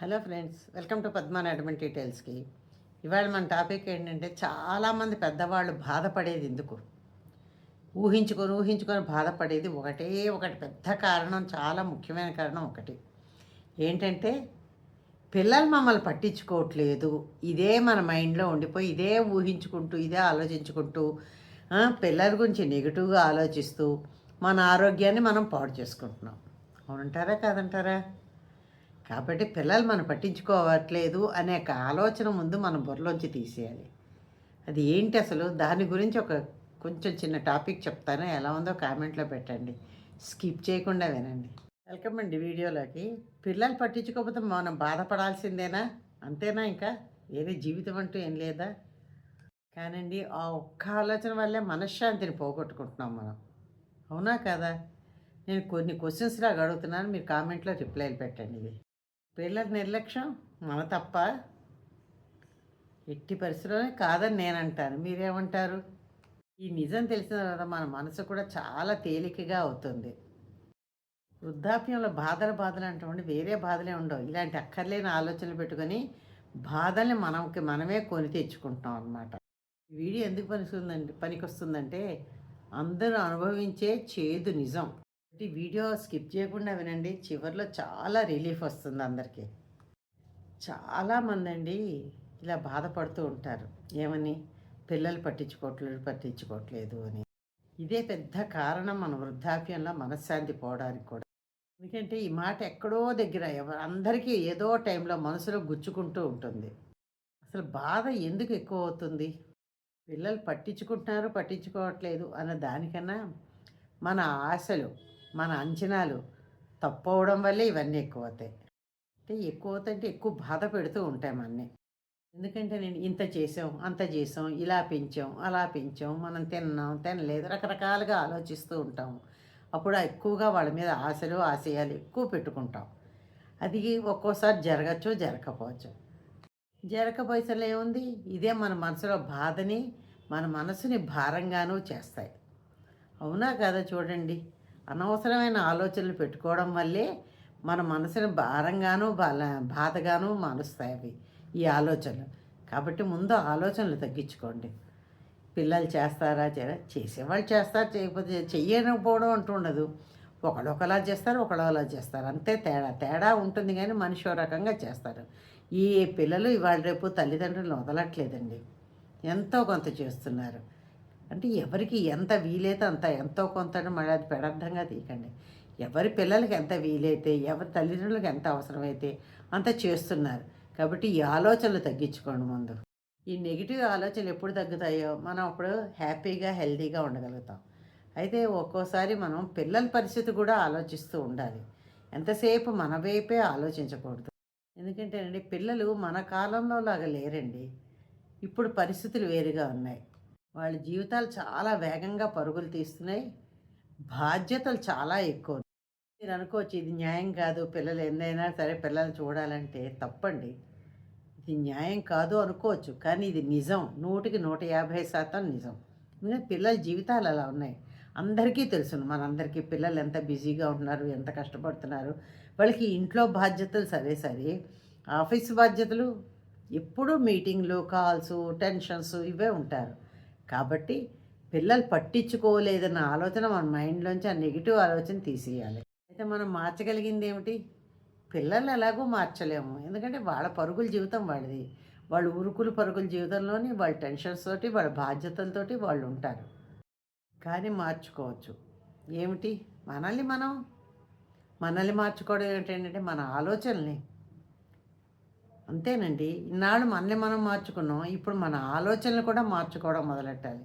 Hello friends welcome to Padma అడ్మెంట్ డీటెయిల్స్కి. ఇవాళ మన టాపిక్ ఏంటంటే చాలామంది పెద్దవాళ్ళు బాధపడేది ఎందుకు? ఊహించుకొని ఊహించుకొని బాధపడేది ఒకటే ఒకటి పెద్ద కారణం చాలా ముఖ్యమైన కారణం ఒకటి. ఏంటంటే పిల్లలు మమ్మల్ని పట్టించుకోవట్లేదు. ఇదే మన మైండ్లో ఉండిపోయి ఇదే ఊహించుకుంటూ ఇదే ఆలోచించుకుంటూ పిల్లల గురించి నెగిటివ్గా ఆలోచిస్తూ మన ఆరోగ్యాన్ని మనం పాడు చేసుకుంటున్నాం. అవునంటారా కాదంటారా? కాబట్టి పిల్లలు మనం పట్టించుకోవట్లేదు అనే ఒక ఆలోచన ముందు మనం బుర్రలోంచి తీసేయాలి. అది ఏంటి అసలు? దాని గురించి ఒక కొంచెం చిన్న టాపిక్ చెప్తాను. ఎలా ఉందో కామెంట్లో పెట్టండి. స్కిప్ చేయకుండా వినండి. వెల్కమ్ అండి వీడియోలోకి. పిల్లలు పట్టించుకోకపోతే మనం బాధపడాల్సిందేనా? అంతేనా ఇంకా? వేరే జీవితం అంటూ ఏం లేదా? కానండి ఆ ఒక్క ఆలోచన వల్లే మనశ్శాంతిని పోగొట్టుకుంటున్నాం మనం. అవునా కదా? నేను కొన్ని క్వశ్చన్స్ లాగా అడుగుతున్నాను. మీరు కామెంట్లో రిప్లైలు పెట్టండి. పిల్లల నిర్లక్ష్యం మన తప్ప ఎట్టి పరిస్థితుల్లోనే కాదని నేను అంటాను మీరేమంటారు? ఈ నిజం తెలిసిన తర్వాత మన మనసు కూడా చాలా తేలికగా అవుతుంది. వృద్ధాప్యంలో బాధలు బాధలు అంటామండి వేరే బాధలే ఉండవు. ఇలాంటి అక్కర్లేని ఆలోచనలు పెట్టుకొని బాధల్ని మనకి మనమే కొని తెచ్చుకుంటాం అనమాట ఈ వీడియో ఎందుకు పని పనికి వస్తుందంటే అందరూ అనుభవించే చేదు నిజం. ఈ వీడియో స్కిప్ చేయకుండా వినండి. చివరిలో చాలా రిలీఫ్ వస్తుంది అందరికీ. చాలామంది అండి ఇలా బాధపడుతూ ఉంటారు. ఏమని? పిల్లలు పట్టించుకోవట్లేదు పట్టించుకోవట్లేదు అని. ఇదే పెద్ద కారణం మన వృద్ధాప్యంలో మనశ్శాంతి పోవడానికి కూడా. ఎందుకంటే ఈ మాట ఎక్కడో దగ్గర ఎవరు అందరికీ ఏదో టైంలో మనసులో గుచ్చుకుంటూ ఉంటుంది. అసలు బాధ ఎందుకు ఎక్కువ అవుతుంది? పిల్లలు పట్టించుకుంటున్నారు పట్టించుకోవట్లేదు అన్న దానికన్నా మన ఆశలు మన అంచనాలు తప్పవడం వల్లే ఇవన్నీ ఎక్కువ అవుతాయి అంటే ఎక్కువ అవుతాయంటే ఎక్కువ బాధ పెడుతూ ఉంటాయి మనని ఎందుకంటే నేను ఇంత చేసాం అంత చేసాం ఇలా పెంచాం అలా పెంచాం మనం తిన్నాం తినలేదు రకరకాలుగా ఆలోచిస్తూ ఉంటాం అప్పుడు ఎక్కువగా వాళ్ళ మీద ఆశలు ఆశయాలు ఎక్కువ పెట్టుకుంటాం. అది ఒక్కోసారి జరగచ్చు జరగకపోవచ్చు. జరగపోయిసలు ఏముంది? ఇదే మన మనసులో బాధని మన మనసుని భారంగానూ చేస్తాయి. అవునా కదా చూడండి? అనవసరమైన ఆలోచనలు పెట్టుకోవడం వల్లే మన మనసుని భారంగాను బల బాధగాను మారుస్తాయి అవి ఈ ఆలోచనలు. కాబట్టి ముందు ఆలోచనలు తగ్గించుకోండి. పిల్లలు చేస్తారా? చేసేవాళ్ళు చేస్తారు చేయకపోతే చెయ్యకపోవడం అంటూ ఉండదు. ఒకళ్ళు ఒకలా చేస్తారు ఒకళ్ళు అలా చేస్తారు. అంతే తేడా. తేడా ఉంటుంది కానీ మనిషి రకంగా చేస్తారు. ఈ పిల్లలు ఇవాళ రేపు తల్లిదండ్రులను వదలట్లేదండి. ఎంతో కొంత చేస్తున్నారు. అంటే ఎవరికి ఎంత వీలైతే అంత ఎంతో కొంత అని మళ్ళీ అది పెడర్థంగా తీయకండి. ఎవరి పిల్లలకి ఎంత వీలైతే ఎవరి తల్లిదండ్రులకు ఎంత అవసరమైతే అంత చేస్తున్నారు. కాబట్టి ఈ ఆలోచనలు తగ్గించుకోండి ముందు. ఈ నెగిటివ్ ఆలోచనలు ఎప్పుడు తగ్గుతాయో మనం అప్పుడు హ్యాపీగా హెల్తీగా ఉండగలుగుతాం. అయితే ఒక్కోసారి మనం పిల్లల పరిస్థితి కూడా ఆలోచిస్తూ ఉండాలి. ఎంతసేపు మన వైపే ఆలోచించకూడదు. ఎందుకంటే అండి పిల్లలు మన కాలంలో లాగా లేరండి. ఇప్పుడు పరిస్థితులు వేరుగా ఉన్నాయి. వాళ్ళ జీవితాలు చాలా వేగంగా పరుగులు తీస్తున్నాయి. బాధ్యతలు చాలా ఎక్కువ మీరు అనుకోవచ్చు ఇది న్యాయం కాదు పిల్లలు ఎన్నైనా సరే పిల్లల్ని చూడాలంటే తప్పండి. ఇది న్యాయం కాదు అనుకోవచ్చు కానీ ఇది నిజం. నూటికి నూట యాభై శాతం నిజం. ఎందుకంటే పిల్లల జీవితాలు అలా ఉన్నాయి. అందరికీ తెలుసును మనందరికీ పిల్లలు ఎంత బిజీగా ఉంటున్నారు ఎంత కష్టపడుతున్నారు. వాళ్ళకి ఇంట్లో బాధ్యతలు సరే సరే ఆఫీస్ బాధ్యతలు ఎప్పుడూ మీటింగ్లు కాల్స్ టెన్షన్స్ ఇవే ఉంటారు. కాబట్టి పిల్లలు పట్టించుకోలేదన్న ఆలోచన మన మైండ్లోంచి ఆ నెగిటివ్ ఆలోచన తీసేయాలి. అయితే మనం మార్చగలిగింది ఏమిటి? పిల్లల్ని ఎలాగో మార్చలేము. ఎందుకంటే వాళ్ళ పరుగుల జీవితం వాళ్ళది. వాళ్ళు ఉరుకులు పరుగుల జీవితంలోని వాళ్ళ టెన్షన్స్ తోటి వాళ్ళ బాధ్యతలతోటి వాళ్ళు ఉంటారు. కానీ మార్చుకోవచ్చు. ఏమిటి? మనల్ని మనం మనల్ని మార్చుకోవడం ఏంటంటే మన ఆలోచనల్ని అంతేనండి. ఇన్నాళ్ళు మనల్ని మనం మార్చుకున్నాం. ఇప్పుడు మన ఆలోచనలు కూడా మార్చుకోవడం మొదలెట్టాలి.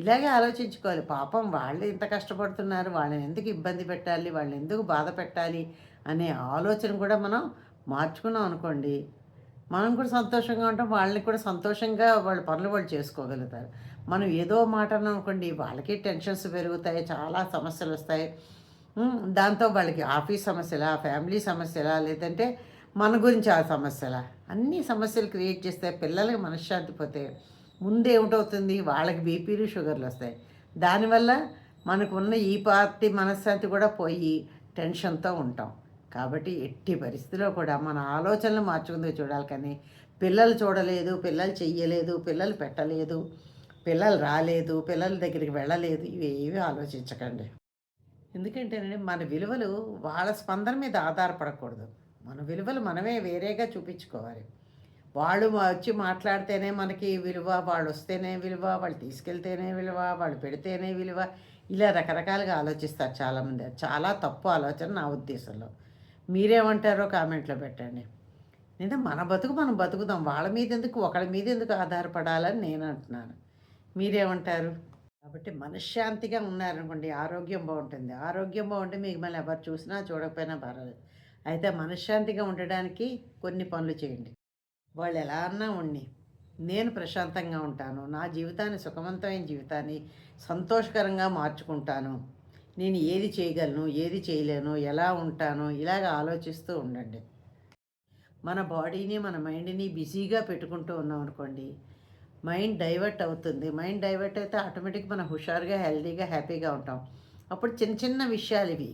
ఇలాగే ఆలోచించుకోవాలి. పాపం వాళ్ళు ఇంత కష్టపడుతున్నారు. వాళ్ళని ఎందుకు ఇబ్బంది పెట్టాలి? వాళ్ళని ఎందుకు బాధ పెట్టాలి? అనే ఆలోచన కూడా మనం మార్చుకున్నాం అనుకోండి మనం కూడా సంతోషంగా ఉంటాం. వాళ్ళని కూడా సంతోషంగా వాళ్ళ పనులు వాళ్ళు చేసుకోగలుగుతారు. మనం ఏదో మాట అనుకోండి వాళ్ళకి టెన్షన్స్ పెరుగుతాయి చాలా సమస్యలు వస్తాయి. దాంతో వాళ్ళకి ఆఫీస్ సమస్యలా ఫ్యామిలీ సమస్యలా లేదంటే మన గురించి ఆ సమస్యలా? అన్ని సమస్యలు క్రియేట్ చేస్తే పిల్లలకి మనశ్శాంతి పోతే ముందు ఏమిటవుతుంది? వాళ్ళకి బీపీలు షుగర్లు వస్తాయి. దానివల్ల మనకు ఉన్న ఈ పార్టీ మనశ్శాంతి కూడా పోయి టెన్షన్తో ఉంటాం. కాబట్టి ఎట్టి పరిస్థితిలో కూడా మన ఆలోచనలు మార్చుకుందో చూడాలి కానీ పిల్లలు చూడలేదు పిల్లలు చెయ్యలేదు పిల్లలు పెట్టలేదు పిల్లలు రాలేదు పిల్లల దగ్గరికి వెళ్ళలేదు ఇవి ఏవి ఆలోచించకండి. ఎందుకంటేనండి మన విలువలు వాళ్ళ స్పందన మీద ఆధారపడకూడదు. మన విలువలు మనమే వేరేగా చూపించుకోవాలి. వాళ్ళు వచ్చి మాట్లాడితేనే మనకి విలువ వాళ్ళు వస్తేనే విలువ వాళ్ళు తీసుకెళ్తేనే విలువ వాళ్ళు పెడితేనే విలువ. ఇలా రకరకాలుగా ఆలోచిస్తారు చాలామంది. చాలా తప్పు ఆలోచన నా ఉద్దేశంలో. మీరేమంటారో కామెంట్లో పెట్టండి. నేను మన బతుకు మనం బతుకుదాం. వాళ్ళ మీద ఎందుకు ఒకళ్ళ మీద ఎందుకు ఆధారపడాలని నేను అంటున్నాను. మీరేమంటారు? కాబట్టి మనశ్శాంతిగా ఉన్నారనుకోండి ఆరోగ్యం బాగుంటుంది. ఆరోగ్యం బాగుంటే మీకు మళ్ళీ ఎవరు చూసినా చూడకపోయినా పర్వాలేదు. అయితే మనశ్శాంతిగా ఉండడానికి కొన్ని పనులు చేయండి. వాళ్ళు ఎలా అన్నా ఉండి నేను ప్రశాంతంగా ఉంటాను నా జీవితాన్ని సుఖవంతమైన జీవితాన్ని సంతోషకరంగా మార్చుకుంటాను నేను ఏది చేయగలను ఏది చేయలేను ఎలా ఉంటాను ఇలాగ ఆలోచిస్తూ ఉండండి. మన బాడీని మన మైండ్ని బిజీగా పెట్టుకుంటూ ఉన్నాం అనుకోండి మైండ్ డైవర్ట్ అవుతుంది. మైండ్ డైవర్ట్ అయితే ఆటోమేటిక్ మనం హుషారుగా హెల్తీగా హ్యాపీగా ఉంటాం. అప్పుడు చిన్న చిన్న విషయాలు ఇవి.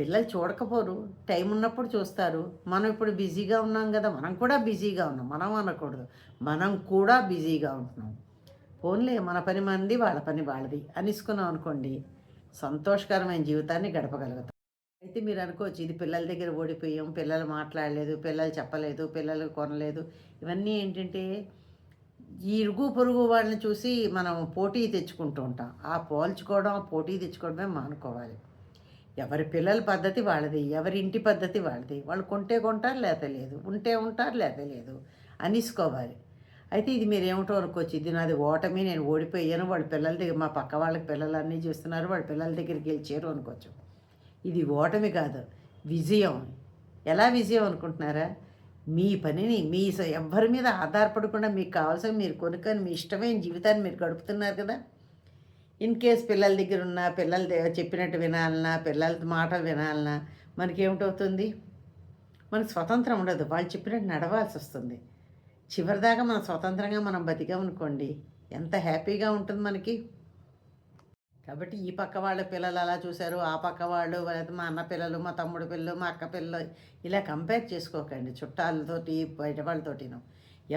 పిల్లలు చూడకపోరు. టైం ఉన్నప్పుడు చూస్తారు. మనం ఇప్పుడు బిజీగా ఉన్నాం కదా మనం కూడా బిజీగా ఉన్నాం. మనం అనకూడదు. మనం కూడా బిజీగా ఉంటున్నాం. ఓన్లీ మన పని మంది వాళ్ళ పని వాళ్ళది అనిసుకున్నాం అనుకోండి సంతోషకరమైన జీవితాన్ని గడపగలుగుతాం. అయితే మీరు అనుకోవచ్చు ఇది పిల్లల దగ్గర ఓడిపోయాం పిల్లలు మాట్లాడలేదు పిల్లలు చెప్పలేదు పిల్లలు కొనలేదు. ఇవన్నీ ఏంటంటే ఇరుగు పొరుగు వాళ్ళని చూసి మనం పోటీ తెచ్చుకుంటూ ఉంటాం. ఆ పోల్చుకోవడం ఆ పోటీ తెచ్చుకోవడమే మానుకోవాలి. ఎవరి పిల్లల పద్ధతి వాళ్ళది ఎవరి ఇంటి పద్ధతి వాళ్ళది. వాళ్ళు కొంటే కొంటారు లేత లేదు. ఉంటే ఉంటారు లేత లేదు. అనిసుకోవాలి. అయితే ఇది మీరు ఏమిటో అనుకోవచ్చు ఇది నాది ఓటమి నేను ఓడిపోయాను. వాళ్ళ పిల్లల దగ్గర మా పక్క వాళ్ళకి పిల్లలు అన్నీ చూస్తున్నారు. వాళ్ళ పిల్లల దగ్గరికి గెలిచారు అనుకోవచ్చు. ఇది ఓటమి కాదు విజయం. ఎలా విజయం అనుకుంటున్నారా? మీ పనిని మీ స- ఎవ్వరి మీద ఆధారపడకుండా మీకు కావాల్సిన మీరు కొనుక్కొని మీ ఇష్టమైన జీవితాన్ని మీరు గడుపుతున్నారు కదా? ఇన్ కేస్ పిల్లల దగ్గర ఉన్న పిల్లలు చెప్పినట్టు వినాలన్నా పిల్లల మాటలు వినాలన్నా మనకేమిటవుతుంది? మనకు స్వతంత్రం ఉండదు. వాళ్ళు చెప్పినట్టు నడవాల్సి వస్తుంది చివరిదాకా మనం స్వతంత్రంగా మనం బతికామనుకోండి ఎంత హ్యాపీగా ఉంటుంది మనకి. కాబట్టి ఈ పక్క వాళ్ళ పిల్లలు అలా చూశారు ఆ పక్క వాళ్ళు లేదా మా అన్న పిల్లలు మా తమ్ముడు పిల్లలు మా అక్క పిల్లలు ఇలా కంపేర్ చేసుకోకండి. చుట్టాలతోటి బయట వాళ్ళతోటిను.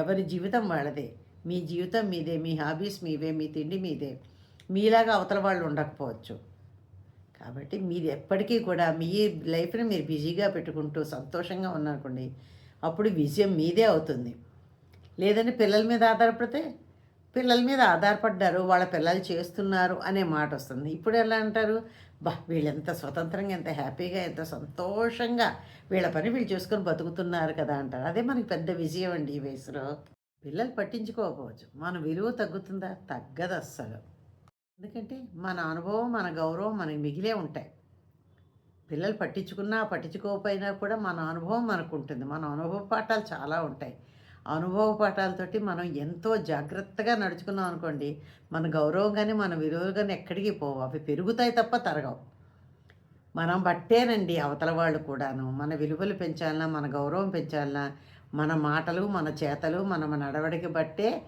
ఎవరి జీవితం వాళ్ళదే. మీ జీవితం మీదే మీ హాబీస్ మీవే మీ తిండి మీదే. మీలాగా అవతల వాళ్ళు ఉండకపోవచ్చు. కాబట్టి మీరు ఎప్పటికీ కూడా మీ లైఫ్ని మీరు బిజీగా పెట్టుకుంటూ సంతోషంగా ఉన్నారనుకోండి అప్పుడు విజయం మీదే అవుతుంది. లేదంటే పిల్లల మీద ఆధారపడితే పిల్లల మీద ఆధారపడ్డారు వాళ్ళ పిల్లలు చేస్తున్నారు అనే మాట వస్తుంది. ఇప్పుడు ఎలా అంటారు? బా వీళ్ళు ఎంత స్వతంత్రంగా ఎంత హ్యాపీగా ఎంత సంతోషంగా వీళ్ళ పని వీళ్ళు చేసుకొని బతుకుతున్నారు కదా అంటారు. అదే మనకి పెద్ద విజయం అండి ఈ వయసులో. పిల్లలు పట్టించుకోకపోవచ్చు. మన విలువ తగ్గుతుందా? తగ్గదు అస్సలు ఎందుకంటే మన అనుభవం మన గౌరవం మనకి మిగిలే ఉంటాయి. పిల్లలు పట్టించుకున్నా పట్టించుకోకపోయినా కూడా మన అనుభవం మనకు ఉంటుంది. మన అనుభవ పాఠాలు చాలా ఉంటాయి. అనుభవ పాఠాలతోటి మనం ఎంతో జాగ్రత్తగా నడుచుకున్నాం అనుకోండి మన గౌరవం కానీ మన విలువలు కానీ ఎక్కడికి పోవు. అవి పెరుగుతాయి తప్ప తరగవు. మనం బట్టేనండి అవతల వాళ్ళు కూడాను. మన విలువలు పెంచాలన్నా మన గౌరవం పెంచాలన్నా మన మాటలు మన చేతలు మన మన నడవడికి బట్టే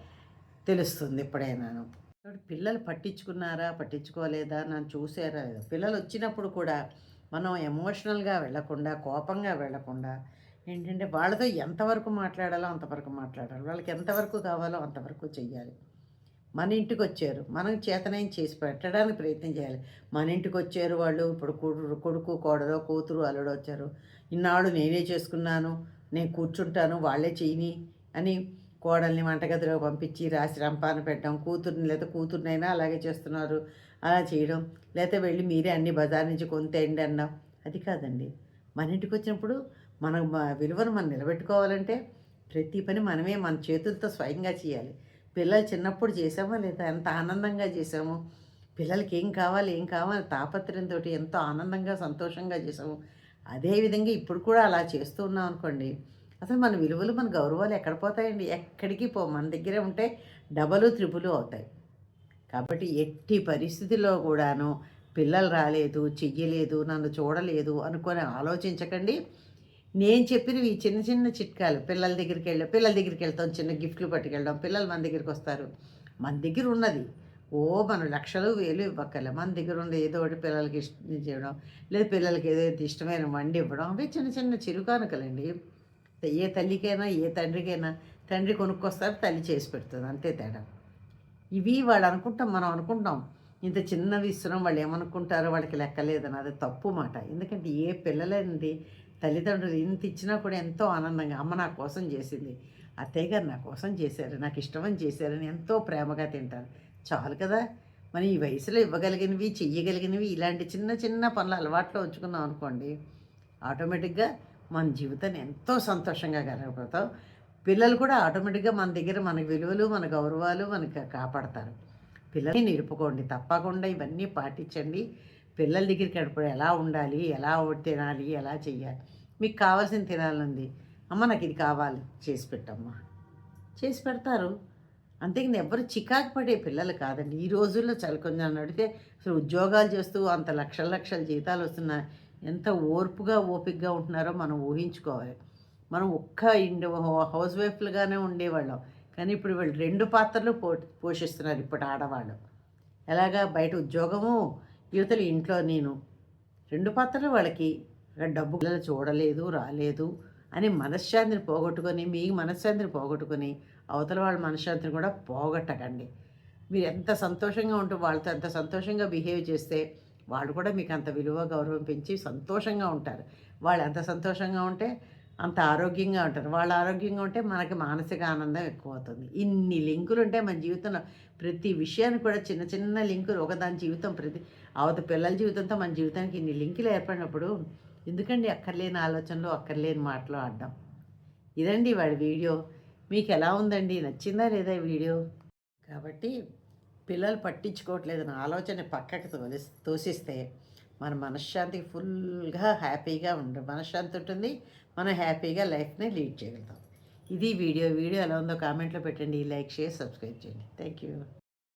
తెలుస్తుంది ఎప్పుడైనాను. కాబట్టి పిల్లలు పట్టించుకున్నారా? పట్టించుకోలేదా? నన్ను చూసారా. లేదా పిల్లలు వచ్చినప్పుడు కూడా మనం ఎమోషనల్గా వెళ్ళకుండా కోపంగా వెళ్ళకుండా ఏంటంటే వాళ్ళతో ఎంతవరకు మాట్లాడాలో అంతవరకు మాట్లాడాలి. వాళ్ళకి ఎంతవరకు కావాలో అంతవరకు చెయ్యాలి. మన ఇంటికి వచ్చారు మనం చేతనైనా చేసి పెట్టడానికి ప్రయత్నం చేయాలి. మన ఇంటికి వచ్చారు వాళ్ళు. ఇప్పుడు కొడు- కొడుకు కోడలో కూతురు అల్లుడు వచ్చారు. ఇన్నాళ్ళు నేనే చేసుకున్నాను. నేను కూర్చుంటాను. వాళ్ళే చేయని అని కోడల్ని వంటగదిలో పంపించి రాసి రంపాన పెట్టడం కూతుర్ని లేదా కూతుర్నైనా అలాగే చేస్తున్నారు. అలా చేయడం లేకపోతే వెళ్ళి మీరే అన్ని బజార్ నుంచి కొంతేయండి అన్నాం అది కాదండి. మన ఇంటికి వచ్చినప్పుడు మన విలువను మనం నిలబెట్టుకోవాలంటే ప్రతి పని మనమే మన చేతులతో స్వయంగా చేయాలి. పిల్లలు చిన్నప్పుడు చేసామా లేదా? ఎంత ఆనందంగా చేసాము పిల్లలకి ఏం కావాలి ఏం కావాలి? తాపత్రయంతో ఎంతో ఆనందంగా సంతోషంగా చేసాము అదేవిధంగా ఇప్పుడు కూడా అలా చేస్తూ ఉన్నాం అనుకోండి అసలు మన విలువలు మన గౌరవాలు ఎక్కడ పోతాయండి? ఎక్కడికి పో మన దగ్గరే ఉంటే డబలు త్రిపులు అవుతాయి. కాబట్టి ఎట్టి పరిస్థితిలో కూడాను పిల్లలు రాలేదు చెయ్యలేదు నన్ను చూడలేదు అనుకొని ఆలోచించకండి. నేను చెప్పినవి చిన్న చిన్న చిట్కాలు పిల్లల దగ్గరికి వెళ్ళి పిల్లల దగ్గరికి వెళ్తాం చిన్న గిఫ్ట్లు పట్టుకెళ్ళడం పిల్లలు మన దగ్గరికి వస్తారు. మన దగ్గర ఉన్నది. ఓ మనం లక్షలు వేలు ఇవ్వక్కర్లే. మన దగ్గర ఉండే ఏదో ఒకటి పిల్లలకి ఇష్టం చేయడం లేదా పిల్లలకి ఏదో ఇష్టమైన వండి ఇవ్వడం అవి చిన్న చిన్న చిరుకానుకలండి. ఏ తల్లికైనా ఏ తండ్రికైనా తండ్రి కొనుక్కొస్తారు తల్లి చేసి పెడుతుంది. అంతే తేడా. ఇవి వాళ్ళు అనుకుంటాం మనం అనుకుంటాం. ఇంత చిన్నవి ఇస్తున్నాం వాళ్ళు ఏమనుకుంటారో వాళ్ళకి లెక్కలేదని. అది తప్పు మాట. ఎందుకంటే ఏ పిల్లలేనండి తల్లిదండ్రులు ఇంత ఇచ్చినా కూడా ఎంతో ఆనందంగా అమ్మ నా కోసం చేసింది అత్తయ్య గారు నా కోసం చేశారు నాకు ఇష్టమని చేశారని ఎంతో ప్రేమగా తింటారు. చాలు కదా. మనం ఈ వయసులో ఇవ్వగలిగినవి చెయ్యగలిగినవి ఇలాంటి చిన్న చిన్న పనులు అలవాట్లో ఉంచుకున్నాం అనుకోండి ఆటోమేటిక్గా మన జీవితాన్ని ఎంతో సంతోషంగా గడపడతాం పిల్లలు కూడా ఆటోమేటిక్గా మన దగ్గర మన విలువలు మన గౌరవాలు మనకి కాపాడతారు. పిల్లల్ని నిలుపుకోండి తప్పకుండా ఇవన్నీ పాటించండి. పిల్లల దగ్గరికి వెళ్ళినప్పుడు ఎలా ఉండాలి ఎలా తినాలి ఎలా చెయ్యాలి? మీకు కావాల్సిన తినాలంది అమ్మ నాకు ఇది కావాలి చేసి పెట్టమ్మా. చేసి పెడతారు. అంతేకాని ఎవరు చికాకు పడే పిల్లలు కాదండి. ఈ రోజుల్లో చాలా కొంచెం అడిగితే అసలు ఉద్యోగాలు చేస్తూ అంత లక్షల లక్షల జీతాలు వస్తున్నాయి. ఎంత ఓర్పుగా ఓపికగా ఉంటున్నారో మనం ఊహించుకోవాలి. మనం ఒక్క ఇండి హౌస్ వైఫ్లుగానే ఉండేవాళ్ళం. కానీ ఇప్పుడు వీళ్ళు రెండు పాత్రలు పో పోషిస్తున్నారు ఇప్పుడు ఆడవాళ్ళు. ఎలాగా బయట ఉద్యోగము యువతలు ఇంట్లో నేను. రెండు పాత్రలు వాళ్ళకి. డబ్బు చూడలేదు రాలేదు అని మనశ్శాంతిని పోగొట్టుకొని మీ మనశ్శాంతిని పోగొట్టుకొని అవతల వాళ్ళ మనశ్శాంతిని కూడా పోగొట్టకండి. మీరు ఎంత సంతోషంగా ఉంటూ వాళ్ళతో ఎంత సంతోషంగా బిహేవ్ చేస్తే వాళ్ళు కూడా మీకు అంత విలువ గౌరవం పెంచి సంతోషంగా ఉంటారు. వాళ్ళు ఎంత సంతోషంగా ఉంటే అంత ఆరోగ్యంగా ఉంటారు. వాళ్ళు ఆరోగ్యంగా ఉంటే మనకి మానసిక ఆనందం ఎక్కువ అవుతుంది ఇన్ని లింకులు ఉంటే మన జీవితంలో ప్రతి విషయాన్ని కూడా చిన్న చిన్న లింకులు ఒకదాని జీవితం ప్రతి అవత పిల్లల జీవితంతో మన జీవితానికి ఇన్ని లింకులు ఏర్పడినప్పుడు ఎందుకండి అక్కర్లేని ఆలోచనలు అక్కర్లేని మాటలు ఆడడం? ఇదండి వాడి వీడియో. మీకు ఎలా ఉందండి? నచ్చిందా లేదా ఈ వీడియో? కాబట్టి పిల్లలు పట్టించుకోవట్లేదని ఆలోచన పక్కకు తోలి తోసిస్తే మన మనశ్శాంతికి ఫుల్గా హ్యాపీగా ఉండ మనశ్శాంతి ఉంటుంది. మనం హ్యాపీగా లైఫ్ని లీడ్ చేయగలుగుతాం. ఇది వీడియో వీడియో ఎలా ఉందో కామెంట్లో పెట్టండి. లైక్ షేర్ సబ్స్క్రైబ్ చేయండి. Thank you.